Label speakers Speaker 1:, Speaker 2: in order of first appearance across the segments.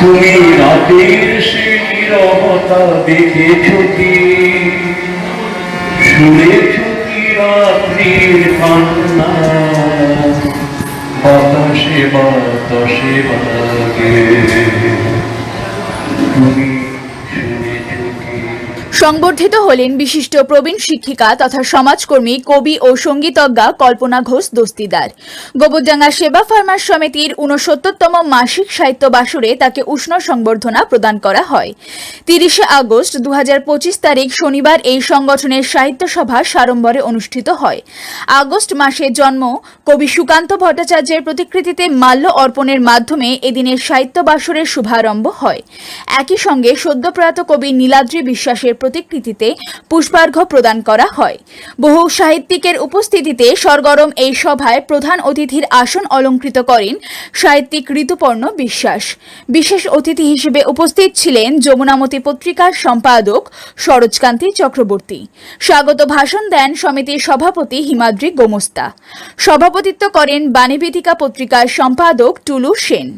Speaker 1: তুমি রাতের সে নীরবতা দেখেছ কি? শুনেছ কি রাত্রির কান্না? বাতাসে বাতাসে বাগে তুমি
Speaker 2: সংবর্ধিত হলেন বিশিষ্ট প্রবীণ শিক্ষিকা তথা সমাজকর্মী, কবি ও সঙ্গীতজ্ঞা কল্পনা ঘোষ দস্তিদার। গোবরডাঙ্গা সেবা ফার্মার সমিতির ঊনসত্তরতম মাসিক সাহিত্য বাসরে তাকে উষ্ণ সংবর্ধনা প্রদান করা হয়। তিরিশে আগস্ট দুহাজার পঁচিশ তারিখ শনিবার এই সংগঠনের সাহিত্য সভা সাড়ম্বরে অনুষ্ঠিত হয়। আগস্ট মাসে জন্ম কবি সুকান্ত ভট্টাচার্যের প্রতিকৃতিতে মাল্য অর্পণের মাধ্যমে এদিনের সাহিত্য বাসরের শুভারম্ভ হয়। একই সঙ্গে সদ্যপ্রয়াত কবি নীলাদ্রি বিশ্বাসের প্রতিকৃতিতে পুষ্পার্ঘ্য প্রদান করা হয়। বহু সাহিত্যিকের উপস্থিতিতে সরগরম এই সভায় প্রধান অতিথির আসন অলঙ্কৃত করেন সাহিত্যিক ঋতুপর্ণ বিশ্বাস। বিশেষ অতিথি হিসেবে উপস্থিত ছিলেন যমুনামতি পত্রিকার সম্পাদক সরোজকান্তি চক্রবর্তী। স্বাগত ভাষণ দেন সমিতির সভাপতি হিমাদ্রি গোমস্তা। সভাপতিত্ব করেন বাণীবিদিকা পত্রিকার সম্পাদক টুলু সেন।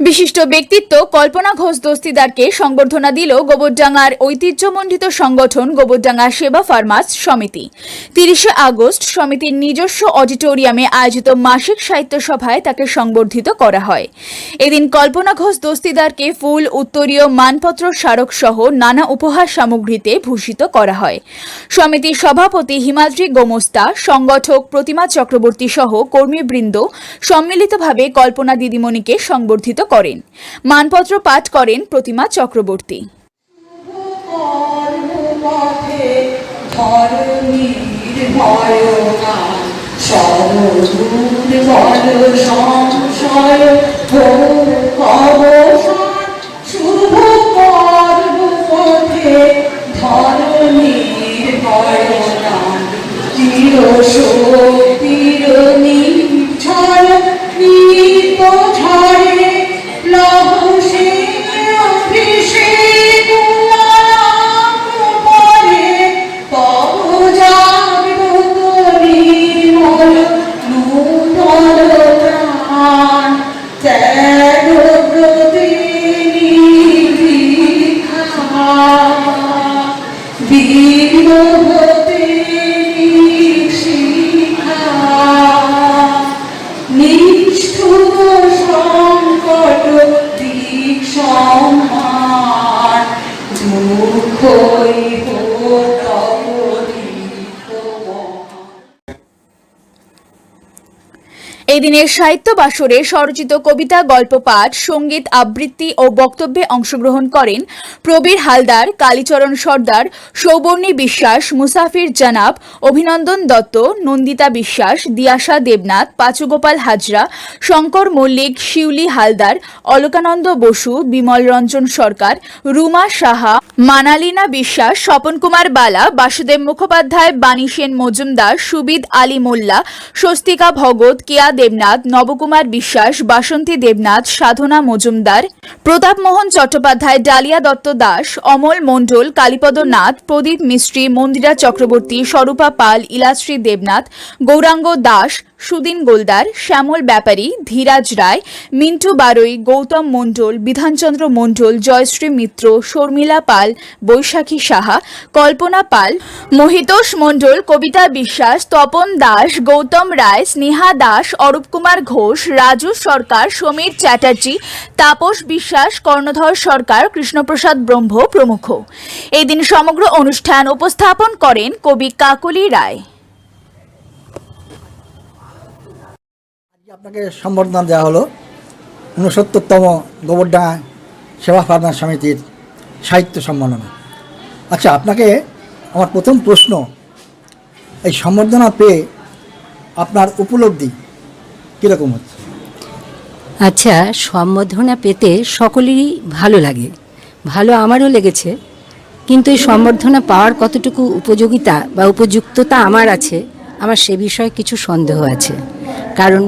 Speaker 2: বিশিষ্ট ব্যক্তিত্ব কল্পনা ঘোষ দস্তিদারকে সংবর্ধনা দিল গোবরডাঙ্গার ঐতিহ্যমণ্ডিত সংগঠন গোবরডাঙ্গা সেবা ফার্মাস সমিতি। তিরিশে আগস্ট সমিতির নিজস্ব অডিটোরিয়ামে আয়োজিত মাসিক সাহিত্য সভায় তাকে সংবর্ধিত করা হয়। এদিন কল্পনা ঘোষ দস্তিদারকে ফুল, উত্তরীয় মানপত্র স্মারক সহ নানা উপহার সামগ্রীতে ভূষিত করা হয়। সমিতির সভাপতি হিমাদ্রি গোমস্তা, সংগঠক প্রতিমা চক্রবর্তী সহ কর্মীবৃন্দ সম্মিলিতভাবে কল্পনা দিদিমণিকে সংবর্ধিত করেন। মানপত্র পাঠ করেন প্রতিমা চক্রবর্তী।
Speaker 3: ধরণীর ভয়গান সরদূর
Speaker 2: দিনের সাহিত্য বাসরে স্বরচিত কবিতা, গল্প, পাঠ, সংগীত, আবৃত্তি ও বক্তব্যে অংশগ্রহণ করেন প্রবীর হালদার, কালীচরণ সর্দার, সৌবর্ণী বিশ্বাস, মুসাফির জানাব, অভিনন্দন দত্ত, নন্দিতা বিশ্বাস, দিয়াশা দেবনাথ, পাচুগোপাল হাজরা, শঙ্কর মল্লিক, শিউলি হালদার, অলকানন্দ বসু, বিমল রঞ্জন সরকার, রুমা সাহা, মানালিনা বিশ্বাস, স্বপন কুমার বালা, বাসুদেব মুখোপাধ্যায়, বাণী সেন মজুমদার, সুবিদ আলী মোল্লা, স্বস্তিকা ভগত, কেয়া দেবনাথ নবকুমার বিশ্বাস, বাসন্তী দেবনাথ, সাধনা মজুমদার, প্রতাপ মোহন চট্টোপাধ্যায়, ডালিয়া দত্ত দাস, অমল মণ্ডল, কালীপদ নাথ, প্রদীপ মিস্ত্রি, মন্দিরা চক্রবর্তী, স্বরূপা পাল, ইলাশ্রী দেবনাথ, গৌরাঙ্গ দাস সুদিন গোলদার, শ্যামল ব্যাপারী, ধীরাজ রায়, মিন্টু বারৈ গৌতম মণ্ডল, বিধানচন্দ্র মণ্ডল, জয়শ্রী মিত্র, শর্মিলা পাল, বৈশাখী সাহা, কল্পনা পাল, মহিতোষ মণ্ডল, কবিতা বিশ্বাস, তপন দাস, গৌতম রায়, স্নেহা দাস, অরূপ কুমার ঘোষ, রাজু সরকার, সমীর চ্যাটার্জি, তাপস বিশ্বাস, কর্ণধর সরকার, কৃষ্ণপ্রসাদ ব্রহ্ম প্রমুখ। এদিন সমগ্র অনুষ্ঠান উপস্থাপন করেন কবি কাকলি রায়।
Speaker 4: আপনাকে সম্বর্ধনা দেওয়া হলো। ঊনসত্তরতম গোবরডাঙ্গা সেবা ফার্মার সমিতির সাহিত্য সম্মাননা। আচ্ছা আপনাকে আমার প্রথম প্রশ্ন, এই সম্বর্ধনা পেয়ে আপনার উপলব্ধি কীরকম হচ্ছে?
Speaker 5: আচ্ছা সম্বর্ধনা পেতে সকলেরই ভালো লাগে। ভালো আমারও লেগেছে। কিন্তু এই সম্বর্ধনা পাওয়ার কতটুকু উপযোগিতা বা উপযুক্ততা আমার আছে, আমার সে বিষয়ে কিছু সন্দেহ আছে। কারণ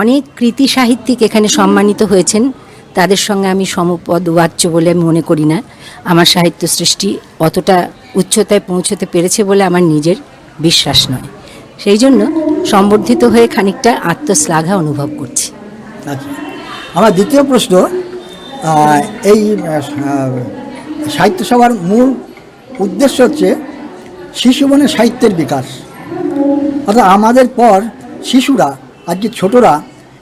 Speaker 5: অনেক কৃতি সাহিত্যিক এখানে সম্মানিত হয়েছেন। তাদের সঙ্গে আমি সমপদ বাচ্য বলে মনে করি না। আমার সাহিত্য সৃষ্টি অতটা উচ্চতায় পৌঁছতে পেরেছে বলে আমার নিজের বিশ্বাস নয়। সেই জন্য সম্বর্ধিত হয়ে খানিকটা আত্মশ্লাঘা অনুভব করছি।
Speaker 4: আচ্ছা। আমার দ্বিতীয় প্রশ্ন এই সাহিত্য সভার মূল উদ্দেশ্য হচ্ছে শিশু মনে সাহিত্যের বিকাশ। অর্থাৎ আমাদের পর শিশুরা আজকে ছোটরা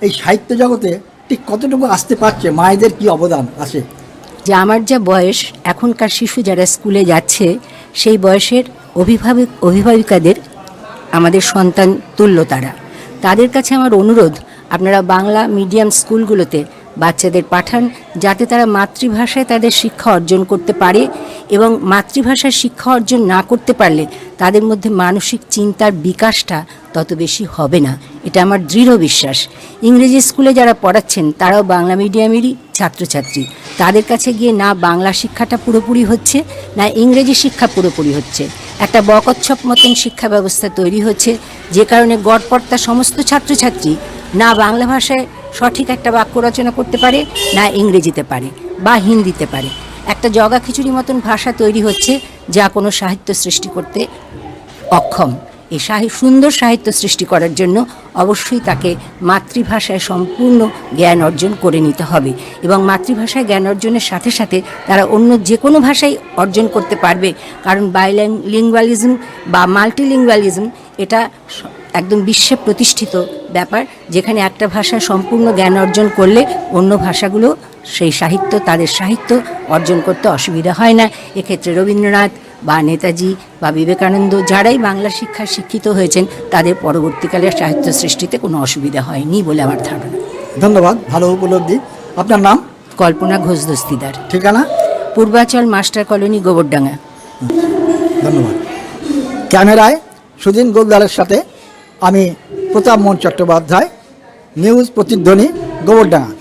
Speaker 4: এই সাহিত্য জগতে ঠিক কতটুকু আসতে পারছে, মায়েদের কি অবদান আছে?
Speaker 5: যে আমার যা বয়স, এখনকার শিশু যারা স্কুলে যাচ্ছে, সেই বয়সের অভিভাবক, অভিভাবিকাদের আমাদের সন্তান তুল্য তারা। তাদের কাছে আমার অনুরোধ, আপনারা বাংলা মিডিয়াম স্কুলগুলোতে বাচ্চাদের পাঠান যাতে তারা মাতৃভাষায় তাদের শিক্ষা অর্জন করতে পারে এবং মাতৃভাষায় শিক্ষা অর্জন না করতে পারলে তাদের মধ্যে মানসিক চিন্তার বিকাশটা তত বেশি হবে না। এটা আমার দৃঢ় বিশ্বাস। ইংরেজি স্কুলে যারা পড়াচ্ছেন, তারাও বাংলা মিডিয়ামেরই ছাত্রছাত্রী। তাদের কাছে গিয়ে না বাংলা শিক্ষাটা পুরোপুরি হচ্ছে, না ইংরেজি শিক্ষা পুরোপুরি হচ্ছে। একটা বকচ্ছপ মতন শিক্ষা ব্যবস্থা তৈরি হচ্ছে, যে কারণে গড়পড়তা সমস্ত ছাত্রছাত্রী না বাংলা ভাষায় সঠিক একটা বাক্য রচনা করতে পারে, না ইংরেজিতে পারে বা হিন্দিতে পারে। একটা জগা খিচুড়ি মতন ভাষা তৈরি হচ্ছে যা কোনো সাহিত্য সৃষ্টি করতে অক্ষম। এই সুন্দর সাহিত্য সৃষ্টি করার জন্য অবশ্যই তাকে মাতৃভাষায় সম্পূর্ণ জ্ঞান অর্জন করে নিতে হবে এবং মাতৃভাষায় জ্ঞান অর্জনের সাথে সাথে তারা অন্য যে কোনো ভাষাই অর্জন করতে পারবে। কারণ বাইলিঙ্গুয়ালিজম বা মাল্টিলিঙ্গুয়ালিজম এটা একদম বিশ্বে প্রতিষ্ঠিত ব্যাপার যেখানে একটা ভাষা সম্পূর্ণ জ্ঞান অর্জন করলে অন্য ভাষাগুলো সেই সাহিত্য তাদের সাহিত্য অর্জন করতে অসুবিধা হয় না। এক্ষেত্রে রবীন্দ্রনাথ বা নেতাজি বা বিবেকানন্দ যারাই বাংলা শিক্ষায় শিক্ষিত হয়েছেন তাদের পরবর্তীকালে সাহিত্য সৃষ্টিতে কোনো অসুবিধা হয়নি বলে আমার ধারণা।
Speaker 4: ধন্যবাদ ভালো উপলব্ধি। আপনার নাম?
Speaker 5: কল্পনা ঘোষ দস্তিদার।
Speaker 4: ঠিকানা?
Speaker 5: Purbachal master colony Gobardanga.
Speaker 4: ধন্যবাদ। ক্যামেরায় সুদিন গোলদারের সাথে আমি প্রতাপ মোহন চট্টোপাধ্যায় নিউজ প্রতিধ্বনি গোবরডাঙ্গা।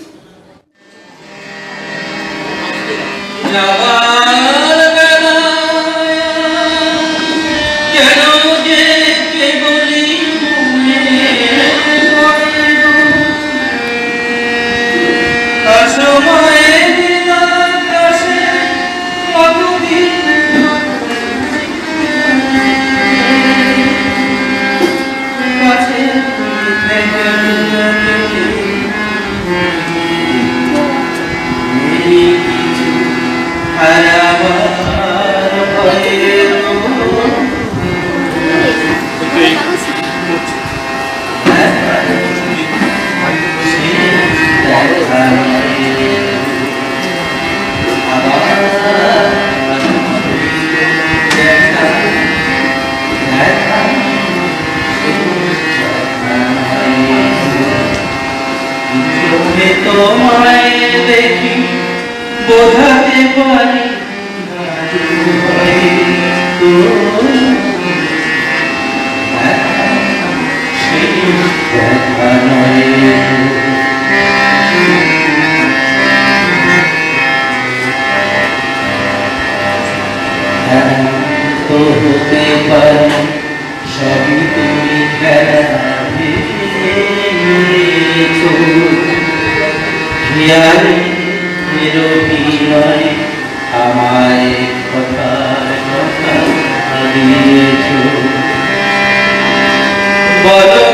Speaker 1: যায় নিরবিরায় আমায় কথার কথা হারিয়েছ। বলো